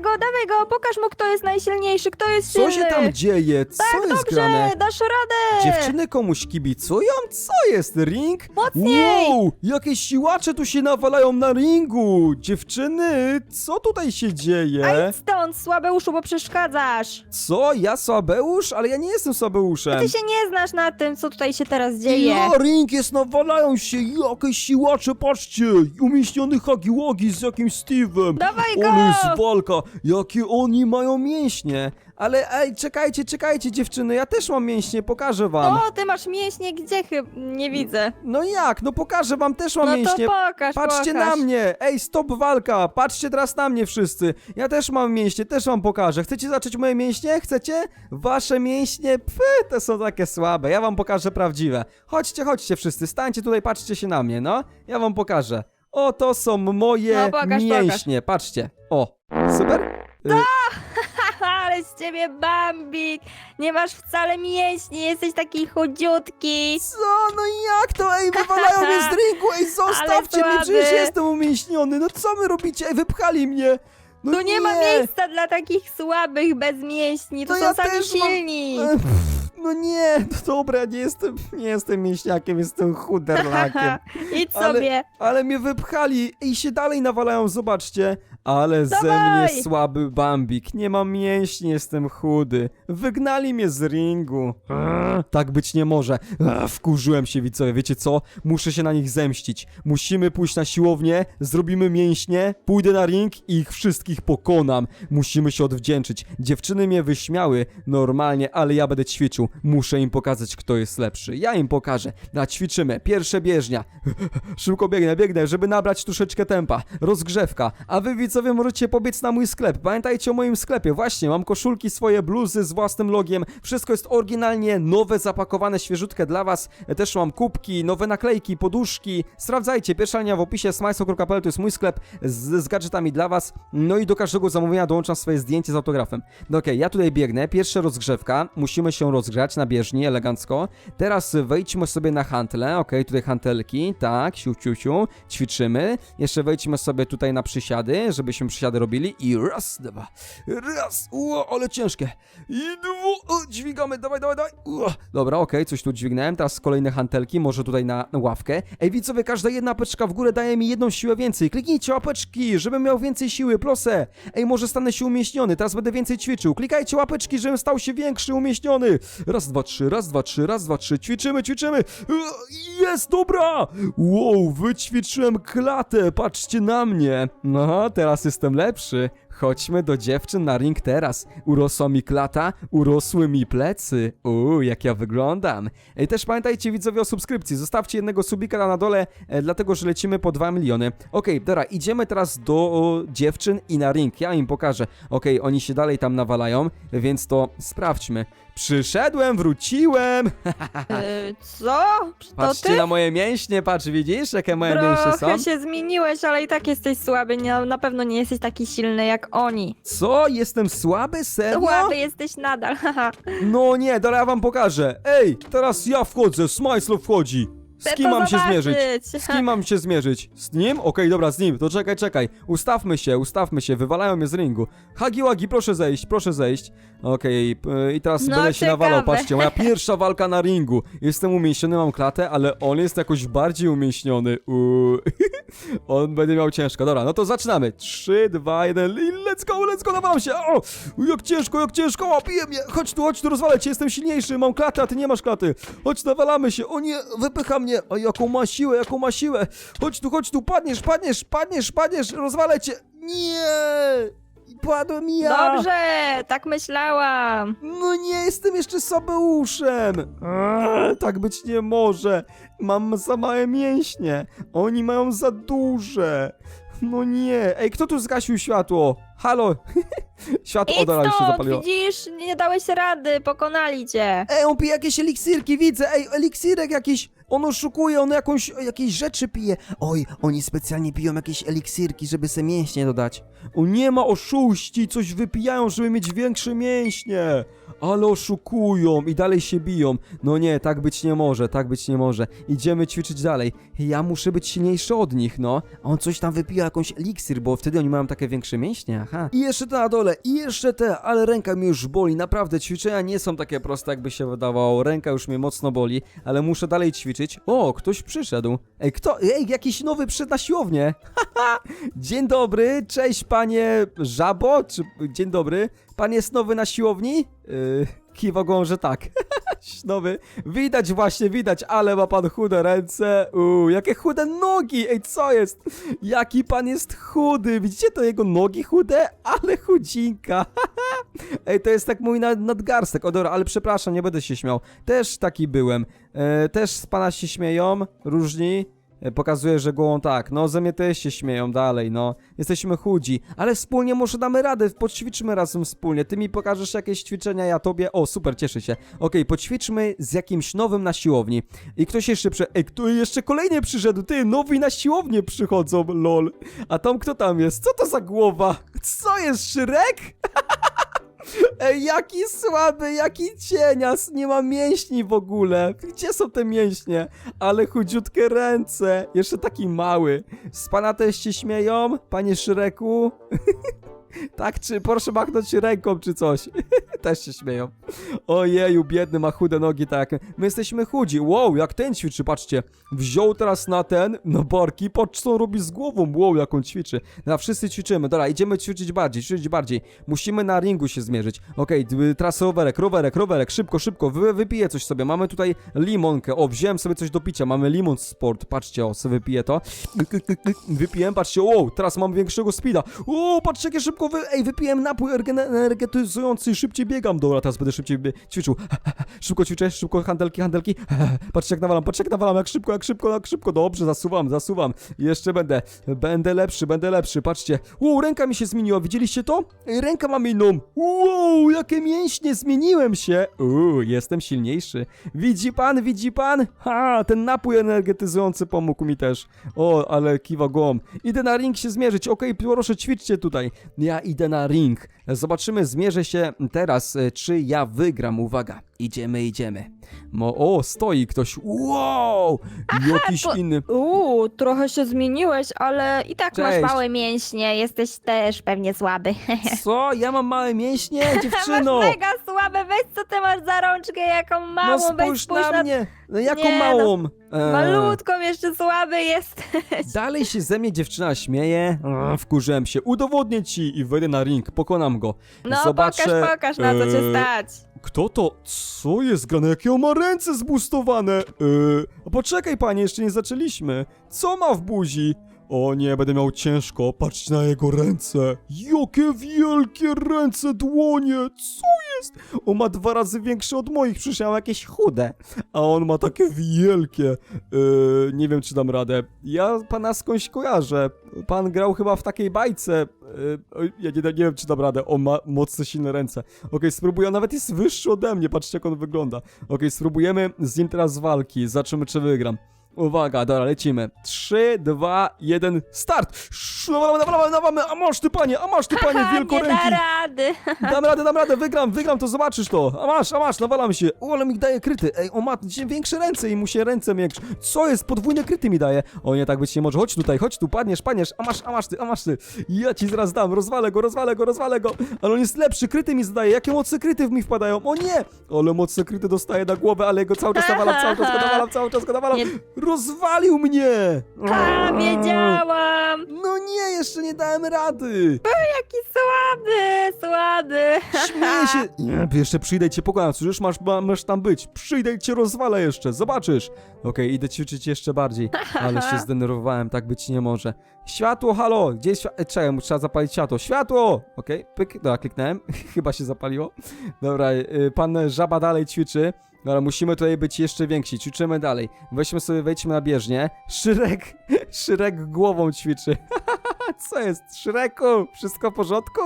dawaj go, dawaj go, pokaż mu, kto jest najsilniejszy, kto jest Co silny. się tam dzieje? Co Tak, jest dobrze, grane? dasz radę. Dziewczyny komuś kibicują? Co jest ring? Mocniej. Wow, jakieś siłacze tu się nawalają na ringu. Dziewczyny, co tutaj się A dzieje? idź stąd, słabeuszu, bo przeszkadzasz. Co? Ja Słabeusz? Ale ja nie jestem Słabeuszem. Ty się nie znasz na tym, co tutaj się teraz dzieje. Ja, ring jest, nawalają się jakieś siłacze, patrzcie, umieśniony Hagiłogi z jakimś Steve'em. Dawaj go! Ale jest walka, jakie oni mają mięśnie. Ale ej, czekajcie, czekajcie dziewczyny, ja też mam mięśnie, pokażę wam. O, ty masz mięśnie, gdzie chyba? Nie widzę. No jak, no pokażę wam, też mam No mięśnie. to pokaż, Patrzcie pokaż. na mnie! Ej, stop walka! Patrzcie teraz na mnie wszyscy! Ja też mam mięśnie, też wam pokażę. Chcecie zobaczyć moje mięśnie? Chcecie? Wasze mięśnie? Pfy, te są takie słabe. Ja wam pokażę prawdziwe. Chodźcie, chodźcie wszyscy, stańcie tutaj, patrzcie się na mnie, no. Ja wam pokażę. O, to są moje No, pokaż, mięśnie. Patrzcie. O, super. Y, ale z ciebie Bambik. Nie masz wcale mięśni, jesteś taki chudziutki. Co? No jak to? Ej, wywalają mnie z dringu! Ej, zostawcie mnie, słaby. przecież jestem umięśniony! No co wy robicie? Ej, wypchali mnie! No Tu nie, ma miejsca dla takich słabych, bez mięśni. To są ja sami też mam- silni. E, pff, No nie, no dobra, nie jestem, nie jestem mięśniakiem, jestem chuderlakiem. Idź Ale- sobie. Ale mnie wypchali i się dalej nawalają, zobaczcie. Ale ze Dawaj! mnie słaby bambik, nie mam mięśni, jestem chudy. Wygnali mnie z ringu. Eee, Tak być nie może. Eee, Wkurzyłem się, widzowie, wiecie co? Muszę się na nich zemścić. Musimy pójść na siłownię, zrobimy mięśnie, pójdę na ring i ich wszystkich pokonam. Musimy się odwdzięczyć. Dziewczyny mnie wyśmiały normalnie, ale ja będę ćwiczył. Muszę im pokazać, kto jest lepszy. Ja im pokażę. Naćwiczymy. Pierwsze bieżnia. Szybko biegnę, biegnę, żeby nabrać troszeczkę tempa. Rozgrzewka. A wy widzowie możecie pobiec na mój sklep. Pamiętajcie o moim sklepie. Właśnie, mam koszulki, swoje bluzy z własnym logiem. Wszystko jest oryginalnie nowe, zapakowane, świeżutkie dla was. Też mam kubki, nowe naklejki, poduszki. Sprawdzajcie, pierwsza linia w opisie smajso.pl to jest mój sklep z, z gadżetami dla was. No i do każdego zamówienia dołączam swoje zdjęcie z autografem. No okej, ja tutaj biegnę. Pierwsza rozgrzewka. Musimy się rozgrzać na bieżni, elegancko. Teraz wejdźmy sobie na hantle. Okej, tutaj hantelki. Tak, siu, siu, siu. Ćwiczymy. Jeszcze wejdźmy sobie tutaj na przysiady, żebyśmy przysiady robili. I raz, dwa. Raz. Ło, ale ciężkie. I dwu. O, dźwigamy, dawaj, dawaj, dawaj. Dobra, okej, coś tu dźwignąłem. Teraz kolejne hantelki, może tutaj na, ławkę. Ej, widzowie, każda jedna apeczka w górę daje mi jedną siłę więcej. Kliknijcie łapeczki, żebym miał więcej siły, proszę. Ej, może stanę się umieśniony, teraz będę więcej ćwiczył. Klikajcie łapeczki, żebym stał się większy, umieśniony. Raz, dwa, trzy, raz, dwa, trzy, raz, dwa, trzy. Ćwiczymy, ćwiczymy. Jest, dobra. Wow, wyćwiczyłem klatę, patrzcie na mnie. No, teraz jestem lepszy. Chodźmy do dziewczyn na ring teraz. Urosła mi klata, urosły mi plecy. Uuu, jak ja wyglądam. Ej, też pamiętajcie widzowie o subskrypcji. Zostawcie jednego subika na dole, e, dlatego że lecimy po 2 miliony. Okej, dobra, idziemy teraz do o, dziewczyn i na ring. Ja im pokażę. Okej, oni się dalej tam nawalają, więc to sprawdźmy. Przyszedłem, wróciłem. Y, co? To Patrzcie ty? na moje mięśnie, patrz, widzisz, jakie moje mięśnie są? Trochę się zmieniłeś, ale i tak jesteś słaby. Nie, na pewno nie jesteś taki silny jak oni. Co? Jestem słaby? Serio? Słaby jesteś nadal, haha. No nie, dobra, ja wam pokażę. Ej, teraz ja wchodzę, Smajslo wchodzi. Z Chcę kim to mam się zobaczyć. zmierzyć? Z kim mam się zmierzyć? Z nim? Okej, dobra, z nim. To czekaj, czekaj. Ustawmy się, ustawmy się. Wywalają mnie z ringu. Hagi Wagi, proszę zejść, proszę zejść. Okej, p- i teraz No, będę się ciekawe. nawalał. Patrzcie, moja pierwsza walka na ringu. Jestem umieśniony, mam klatę, ale on jest jakoś bardziej umieśniony. Uuu. on będzie miał ciężko. Dobra, no to zaczynamy. 3, 2, 1 i let's go, let's go, nawalam się. O, jak ciężko, jak ciężko. Bije mnie. Chodź tu, chodź tu, rozwalę cię. Jestem silniejszy, mam klatę, a ty nie masz klaty. Chodź, nawalamy się. O nie, wypycha mnie. O, jaką ma siłę, jaką ma siłę. Chodź tu, chodź tu, padniesz, padniesz, padniesz, padniesz, rozwalę cię. Nie. Padłem ja. Dobrze, tak myślałam. No nie, jestem jeszcze Sabeuszem! Eee, tak być nie może. Mam za małe mięśnie. Oni mają za duże. No nie. Ej, kto tu zgasił światło? Halo? światło Idź od razu się stąd, zapaliło. widzisz? Nie dałeś rady, pokonali cię. Ej, on pije jakieś eliksirki, widzę. Ej, eliksirek jakiś. On oszukuje, on jakąś, jakieś rzeczy pije. Oj, oni specjalnie piją jakieś eliksirki, żeby se mięśnie dodać. O, nie ma oszuści, coś wypijają, żeby mieć większe mięśnie. ale oszukują i dalej się biją. No nie, tak być nie może, tak być nie może. Idziemy ćwiczyć dalej. Ja muszę być silniejszy od nich, no. A on coś tam wypija, jakąś eliksir, bo wtedy oni mają takie większe mięśnie, aha. I jeszcze te na dole, i jeszcze te, ale ręka mi już boli. Naprawdę, ćwiczenia nie są takie proste, jakby się wydawało. Ręka już mnie mocno boli, ale muszę dalej ćwiczyć. O, ktoś przyszedł. Ej, kto? Ej, jakiś nowy przyszedł na siłownię. Haha. Dzień dobry, cześć panie Żabo, czy... Dzień dobry. Pan jest nowy na siłowni? Yy, kiwa głową, że tak. Nowy. Widać właśnie, widać, ale ma pan chude ręce. Uuu, jakie chude nogi. Ej, co jest? Jaki pan jest chudy. Widzicie to jego nogi chude? Ale chudzinka. Ej, to jest tak mój nad, nadgarstek. O dobra, ale przepraszam, nie będę się śmiał. Też taki byłem. E, też z pana się śmieją, różni. E, Pokazuje, że głową tak, no ze mnie też się śmieją dalej, no. Jesteśmy chudzi, ale wspólnie może damy radę, poćwiczmy razem wspólnie. Ty mi pokażesz jakieś ćwiczenia, ja tobie. O, super, cieszę się. Okej, poćwiczmy z jakimś nowym na siłowni. I ktoś jeszcze prze... Ej, kto jeszcze kolejnie przyszedł? Ty, nowi na siłownię przychodzą, lol. A tam kto tam jest? Co to za głowa? Co jest, Szrek? Ej, jaki słaby, jaki cienias, nie ma mięśni w ogóle. Gdzie są te mięśnie? Ale chudziutkie ręce, jeszcze taki mały. Z pana też się śmieją, panie Szreku? tak, czy proszę machnąć ręką, czy coś? też się śmieją. Ojeju, biedny ma chude nogi, tak. My jesteśmy chudzi. Wow, jak ten ćwiczy, patrzcie. Wziął teraz na ten, na barki, patrz co on robi z głową. Wow, jak on ćwiczy. No, wszyscy ćwiczymy. Dobra, idziemy ćwiczyć bardziej, ćwiczyć bardziej. Musimy na ringu się zmierzyć. Okej, okay, rowerek, rowerek, rowerek, szybko, szybko. Wy, wypiję coś sobie. Mamy tutaj limonkę. O, wziąłem sobie coś do picia. Mamy limon sport. Patrzcie, o, sobie wypiję to. Wypiłem, patrzcie, wow, teraz mam większego speeda. O, patrzcie, jakie szybko wy... Ej, wypiłem napój energetyzujący, szybciej biegam. Dobra, teraz będę szybciej ćwiczył. Szybko ćwiczę, szybko handelki, handelki. Patrzcie jak nawalam, patrzcie jak nawalam, jak szybko, jak szybko, jak szybko. Dobrze, zasuwam, zasuwam. Jeszcze będę, będę lepszy, będę lepszy. Patrzcie. Wow, ręka mi się zmieniła, widzieliście to? Ręka mam inną. Wow, jakie mięśnie, zmieniłem się. Uuu, jestem silniejszy. Widzi pan, widzi pan? Ha, ten napój energetyzujący pomógł mi też. O, ale kiwa głową. Idę na ring się zmierzyć. Okej, proszę, ćwiczcie tutaj. Ja idę na ring. Zobaczymy, zmierzę się teraz, e, czy ja wygram. Uwaga, idziemy, idziemy. Mo o, stoi ktoś. Wow! Jakiś po- inny. Uuu, trochę się zmieniłeś, ale i tak Cześć. masz małe mięśnie, jesteś też pewnie słaby. Co? Ja mam małe mięśnie? Dziewczyno! Masz mega słabe, weź co ty masz za rączkę, jaką małą, No weź spójrz spójrz na mnie! No jaką Nie, no. małą? Eee, Malutką jeszcze słaby jest. Dalej się ze mnie dziewczyna śmieje. Eee, Wkurzyłem się. Udowodnię ci i wejdę na ring. Pokonam go. No Zobaczę, pokaż, pokaż na co cię eee, stać. Kto to? Co jest grane? Jakie on ma ręce zbustowane? A poczekaj panie, jeszcze nie zaczęliśmy. Co ma w buzi? O nie, będę miał ciężko. Patrzcie na jego ręce. Jakie wielkie ręce, dłonie. Co jest? On ma dwa razy większe od moich, przecież ja mam jakieś chude. A on ma takie wielkie. Eee, nie wiem, czy dam radę. Ja pana skądś kojarzę. Pan grał chyba w takiej bajce. Eee, ja nie, nie wiem, czy dam radę. On ma mocno silne ręce. Okej, spróbuję. On nawet jest wyższy ode mnie. Patrzcie, jak on wygląda. Okej, spróbujemy z nim teraz walki. Zobaczymy, czy wygram. Uwaga, dobra, lecimy. 3, 2, 1, start! Nawalamy, nawalamy, nawalamy, a masz ty panie, a masz ty panie, Ha, nie wielkoręki! da rady. Dam radę, dam radę, wygram, wygram, to zobaczysz to. A masz, a masz, nawalam się. O, ale mi daje kryty. Ej, on ma dzisiaj większe ręce i mu się ręce większe. Co jest? Podwójne kryty mi daje. O nie, tak być nie może. Chodź tutaj, chodź tu, padniesz, padniesz. A masz, a masz ty, a masz ty. Ja ci zaraz dam, rozwalę go, rozwalę go, rozwalę go. Ale on jest lepszy, kryty mi zadaje. Jakie mocne kryty w mi wpadają. O nie! Ale mocne kryty dostaje na głowę, ale go cały czas nawalam, cały czas go nawalam, cały czas go nawalam. Nie- Rozwalił mnie! A, wiedziałam. No nie, jeszcze nie dałem rady. Jaki słaby, słaby. Śmieję się. Nie, jeszcze przyjdę i cię pokonam. Przecież masz, ma- masz tam być. Przyjdę i cię rozwalę jeszcze. Zobaczysz. Okej, idę ćwiczyć jeszcze bardziej. Ale się zdenerwowałem. Tak być nie może. Światło, halo! Gdzie jest światło? Czekaj, mu trzeba zapalić światło. Światło! Okej, pyk. Dobra, kliknąłem. Chyba się zapaliło. Dobra, y, pan Żaba dalej ćwiczy. Dobra, musimy tutaj być jeszcze więksi. Ćwiczymy dalej. Weźmy sobie, wejdźmy na bieżnię. Szyrek, Szyrek głową ćwiczy. Co jest? Szreku, wszystko w porządku?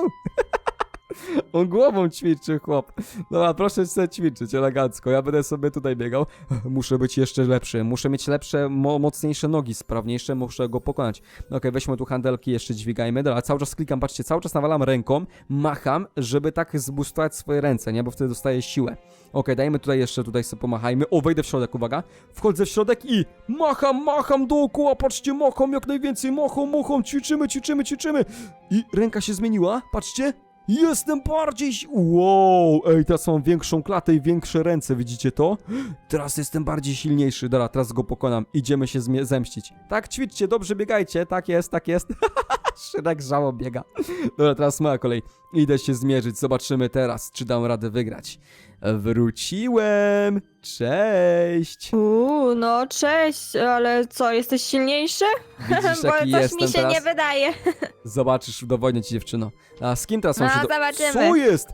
On głową ćwiczy, chłop. Dobra, proszę sobie ćwiczyć elegancko. Ja będę sobie tutaj biegał. Muszę być jeszcze lepszy. Muszę mieć lepsze, mo mocniejsze nogi, sprawniejsze. Muszę go pokonać. No Okej, weźmy tu handelki, jeszcze dźwigajmy. Dobra, cały czas klikam, patrzcie, cały czas nawalam ręką, macham, żeby tak zboostować swoje ręce, nie? Bo wtedy dostaję siłę. Okej, dajmy tutaj jeszcze, tutaj sobie pomachajmy. O, wejdę w środek, uwaga. Wchodzę w środek i macham, macham dookoła, patrzcie, macham jak najwięcej, macham, macham, ćwiczymy, ćwiczymy, ćwiczymy. I ręka się zmieniła, patrzcie. Jestem bardziej... Wow, ej, teraz mam większą klatę i większe ręce, widzicie to? Teraz jestem bardziej silniejszy, dobra, teraz go pokonam. Idziemy się zemścić. Tak, ćwiczcie, dobrze biegajcie, tak jest, tak jest. Szyrek żało biega. Dobra, teraz moja kolej. Idę się zmierzyć, zobaczymy teraz, czy dam radę wygrać. Wróciłem! Cześć! Uuu, no cześć, ale co, jesteś silniejszy? Widzisz, Bo jaki coś jestem mi się teraz? nie wydaje. Zobaczysz, udowodnię ci dziewczyno. A z kim teraz mam No, się do... zobaczymy. Co jest?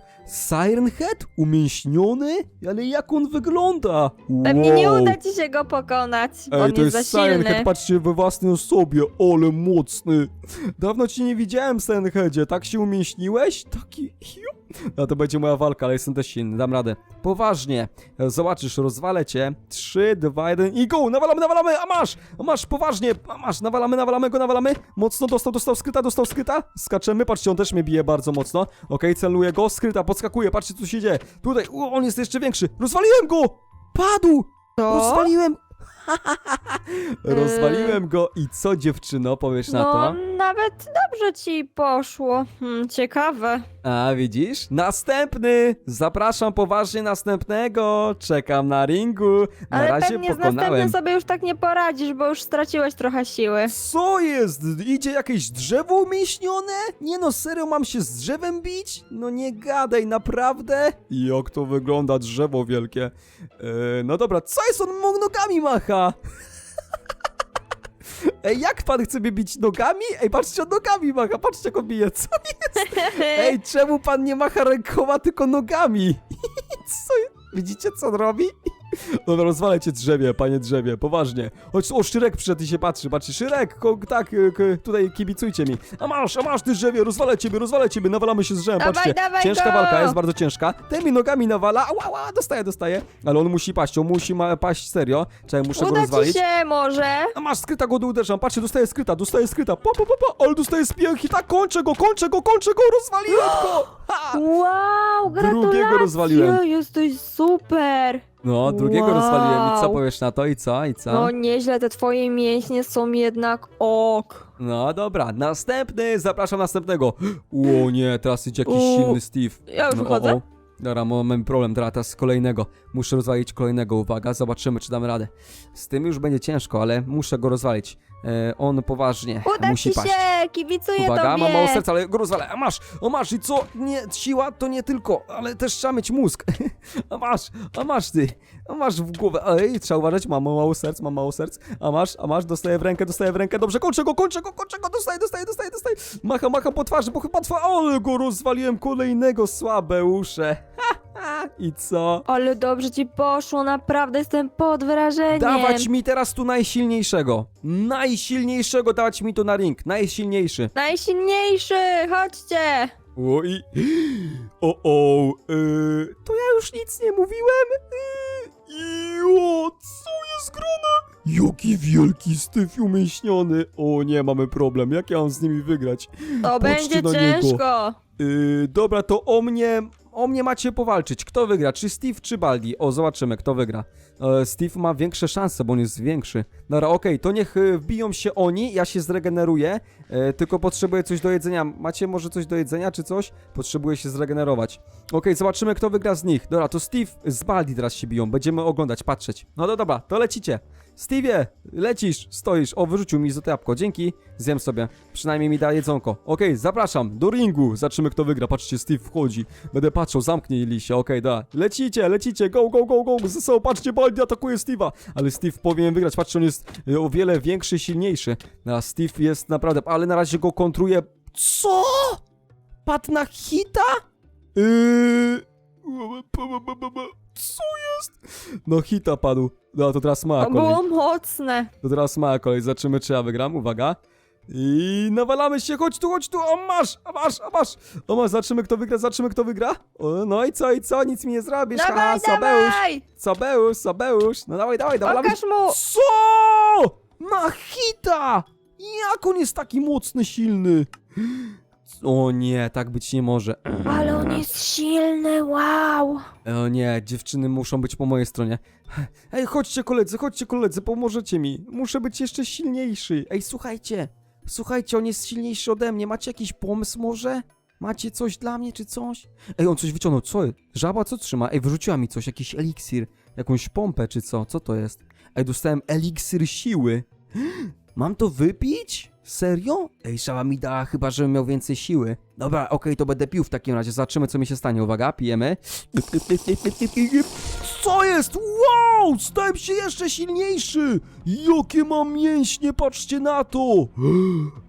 Siren Head? Umięśniony? Ale jak on wygląda? Pewnie nie Wow. uda ci się go pokonać, bo Ej, on to jest jest za Siren silny. Head, patrzcie we własnej osobie, ale mocny. Dawno cię nie widziałem, Siren Headzie, tak się umięśniłeś? Taki... No to będzie moja walka, ale jestem też silny, dam radę. Poważnie, zobaczysz, rozwalę cię. 3, 2, 1 i go! Nawalamy, nawalamy, a masz! A masz, poważnie, a masz, nawalamy, nawalamy go, nawalamy. Mocno, dostał, dostał skryta, dostał skryta. Skaczemy, patrzcie, on też mnie bije bardzo mocno. Okej, celuję go, skryta, podskakuje, patrzcie co się dzieje. Tutaj, u, on jest jeszcze większy. Rozwaliłem go! Padł! Co? Rozwaliłem! Rozwaliłem go i co dziewczyno, powiesz na No, to? nawet dobrze ci poszło. Hmm, ciekawe. A widzisz? Następny! Zapraszam poważnie następnego! Czekam na ringu! Na Ale razie pewnie z pokonałem. następnym sobie już tak nie poradzisz, bo już straciłeś trochę siły. Co jest? Idzie jakieś drzewo umięśnione? Nie no, serio mam się z drzewem bić? No nie gadaj, naprawdę? Jak to wygląda drzewo wielkie? E, no dobra, co jest on mu nogami macha? Ej, jak pan chce mnie bić nogami? Ej, patrzcie, on nogami macha, patrzcie jak on bije, co jest? Ej, czemu pan nie macha rękoma, tylko nogami? Co? Widzicie, co on robi? Dobra, rozwalę cię drzewie, panie drzewie, poważnie. Chodź, o, Szyrek przyszedł i się patrzy, patrzy, Szyrek, ko, tak, y, k, tutaj kibicujcie mi. A masz, a masz, ty drzewie, rozwalę ciebie, rozwalę ciebie, nawalamy się z drzewem, Dawaj, patrzcie. dawaj ciężka go! walka, jest bardzo ciężka. Tymi nogami nawala, ała, ała, dostaje, dostaje. Ale on musi paść, on musi ma, paść serio. Czekaj, muszę go Uda ci rozwalić. się może. A masz, skryta go uderzam, patrzcie, dostaje skryta, dostaje skryta, pa, pa, pa, pa, ale dostaje spięchi, tak, kończę go, kończę go, kończę go, rozwaliłem go! Ha! Wow, gratulacje! Drugiego rozwaliłem. Jesteś super! No, drugiego Wow. rozwaliłem i co powiesz na to i co, i co? No nieźle, te twoje mięśnie są jednak ok. No dobra, następny, zapraszam następnego. O nie, teraz idzie jakiś U. silny Steve. Ja już No, wychodzę. Dobra, mo- mamy problem, teraz, teraz kolejnego. Muszę rozwalić kolejnego, uwaga, zobaczymy czy damy radę. Z tym już będzie ciężko, ale muszę go rozwalić. E, on poważnie Uda musi ci paść. się, kibicuję Uwaga, tobie. mam mało serca, ale go rozwalę. A masz, a masz i co? Nie, siła to nie tylko, ale też trzeba mieć mózg. A masz, a masz ty, a masz w głowę. Ej, trzeba uważać, mam mało serc, mam mało serc. A masz, a masz, dostaję w rękę, dostaję w rękę. Dobrze, kończę go, kończę go, kończę go, dostaję, dostaję, dostaję, dostaję. Macham, macham po twarzy, bo chyba twa... Ale go rozwaliłem kolejnego, słabe usze. Ha. I co? Ale dobrze ci poszło, naprawdę jestem pod wrażeniem. Dawać mi teraz tu najsilniejszego. Najsilniejszego dawać mi tu na ring. Najsilniejszy. Najsilniejszy, chodźcie. O i... O, o, yy, to ja już nic nie mówiłem? Yy, jo, co jest grane? Jaki wielki styw umieśniony. O nie, mamy problem. Jak ja mam z nimi wygrać? To Patrzcie będzie na niego. ciężko. Yy, dobra, to o mnie... O mnie macie powalczyć. Kto wygra? Czy Steve, czy Baldi? O, zobaczymy, kto wygra. E, Steve ma większe szanse, bo on jest większy. Dobra, okej, to niech e, wbiją się oni, ja się zregeneruję. E, tylko potrzebuję coś do jedzenia. Macie może coś do jedzenia, czy coś? Potrzebuję się zregenerować. Okej, zobaczymy, kto wygra z nich. Dobra, to Steve z Baldi teraz się biją. Będziemy oglądać, patrzeć. No to dobra, to lecicie. Steve, lecisz, stoisz. O, wyrzucił mi złote jabłko. Dzięki. Zjem sobie. Przynajmniej mi da jedzonko. Okej, zapraszam do ringu. Zobaczymy, kto wygra. Patrzcie, Steve wchodzi. Będę patrzył, zamknij się. Okej, da. Lecicie, lecicie. Go, go, go, go. Ze sobą, patrzcie, Baldi atakuje Steve'a. Ale Steve powinien wygrać. Patrzcie, on jest e, o wiele większy, silniejszy. A Steve jest naprawdę... Ale na razie go kontruje... Co? Padł na hita? Yy... Co jest? No hita padł. No to teraz ma To kolej. było mocne. To teraz ma kolej. Zobaczymy, czy ja wygram. Uwaga. I nawalamy się, chodź tu, chodź tu, a masz, a masz, a masz. O masz, zobaczymy kto wygra, zobaczymy kto wygra. O, no i co, i co, nic mi nie zrobisz, haha, Dawaj, Sabeusz, dawaj! Sabeusz, Sabeusz. No dawaj, dawaj, nawalamy Pokaż mu! Co? Na hita! Jak on jest taki mocny, silny? O nie, tak być nie może. Ale on jest silny, wow! O nie, dziewczyny muszą być po mojej stronie. Ej, chodźcie koledzy, chodźcie koledzy, pomożecie mi. Muszę być jeszcze silniejszy. Ej, słuchajcie, słuchajcie, on jest silniejszy ode mnie. Macie jakiś pomysł może? Macie coś dla mnie, czy coś? Ej, on coś wyciągnął, co? Żaba co trzyma? Ej, wyrzuciła mi coś, jakiś eliksir, jakąś pompę, czy co? Co to jest? Ej, dostałem eliksir siły. Mam to wypić? Serio? Ej, żaba mi dała chyba, żebym miał więcej siły. Dobra, okej, to będę pił w takim razie. Zobaczymy, co mi się stanie. Uwaga, pijemy. Co jest? Wow! Stałem się jeszcze silniejszy! Jakie mam mięśnie, patrzcie na to!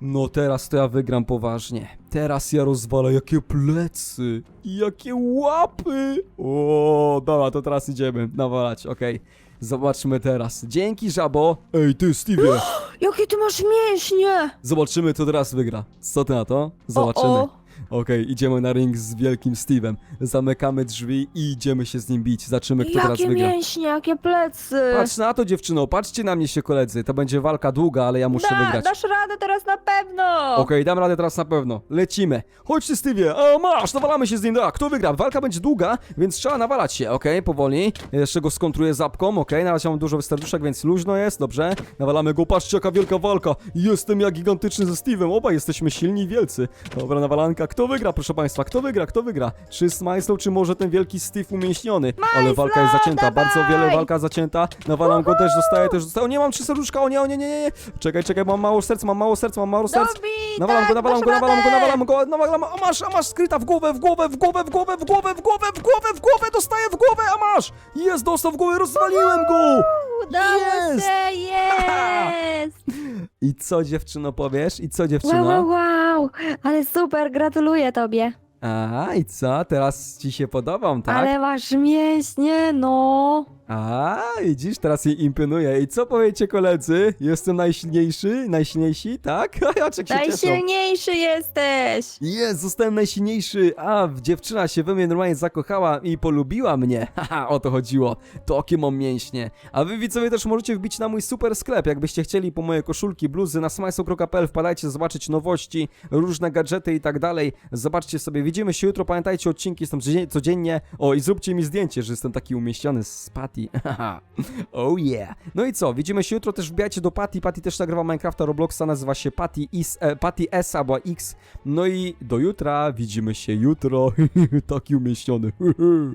No teraz to ja wygram poważnie. Teraz ja rozwalę jakie plecy, jakie łapy! O, dobra, to teraz idziemy nawalać, okej. Zobaczmy teraz. Dzięki, żabo. Ej, ty, Stevie. Jakie ty masz mięśnie! Zobaczymy, kto teraz wygra. Co ty na to? Zobaczymy. O, o. Okej, idziemy na ring z wielkim Steve'em. Zamykamy drzwi i idziemy się z nim bić. Zobaczymy, kto teraz Jakie wygra. mięśnie, jakie plecy! Patrz na to, dziewczyno, patrzcie na mnie się, koledzy. To będzie walka długa, ale ja muszę da, wygrać. Dasz radę teraz na pewno! Okej, dam radę teraz na pewno. Lecimy. Chodź ty, Stevie. A, masz, nawalamy się z nim. A, kto wygra? Walka będzie długa, więc trzeba nawalać się, okej, powoli. Jeszcze go skontruję zapką, okej. Na razie mam dużo serduszek, więc luźno jest, dobrze. Nawalamy go, patrzcie, jaka wielka walka. Jestem jak gigantyczny ze Steve'em. Obaj jesteśmy silni i wielcy. Dobra, nawalanka. Kto wygra, proszę państwa? Kto wygra? Kto wygra? Czy Smajslow, czy może ten wielki Steve umięśniony? Ale walka jest zacięta, bardzo dawaj! wiele walka zacięta. Nawalam go też, dostaję też, dostaję. O nie, mam trzy serduszka, o nie, o nie, nie, nie. nie. Czekaj, czekaj, mam mało serca, mam mało serca, mam mało. Dobij, Nawalam tak, go, nawalam dasz go, nawalam go, radę! nawalam go, nawalam, a masz, a masz skryta w głowę, w głowę, w głowę, w głowę, w głowę, w głowę, w głowę, w głowę, dostaję w głowę, a masz! Jest, dostał w głowę, rozwaliłem go! Udało Jest! się, jest! I co dziewczyno powiesz? I co Wow, wow, dziewczyno? wow! Ale super, gratuluję tobie. A, i co? Teraz ci się podobam, tak? Ale masz mięśnie, no. A, widzisz, teraz jej imponuję. I co powiecie koledzy? Jestem najsilniejszy? Najsilniejsi, tak? Jaczek się cieszą. Najsilniejszy jesteś! Jest, zostałem najsilniejszy, a dziewczyna się we mnie normalnie zakochała i polubiła mnie. Haha, o to chodziło. Takie mam mięśnie. A wy widzowie też możecie wbić na mój super sklep, jakbyście chcieli po moje koszulki, bluzy na smajso.pl, wpadajcie zobaczyć nowości, różne gadżety i tak dalej. Zobaczcie sobie, widzimy się jutro, pamiętajcie, odcinki są codzien- codziennie. O, i zróbcie mi zdjęcie, że jestem taki umieściony z Patty. Haha. oh yeah. No i co, widzimy się jutro, też wbijajcie do Patty, Patty też nagrywa Minecrafta, Robloxa, nazywa się Patty, Is, e, Patty S albo X. No i do jutra, widzimy się jutro. Taki umieściony.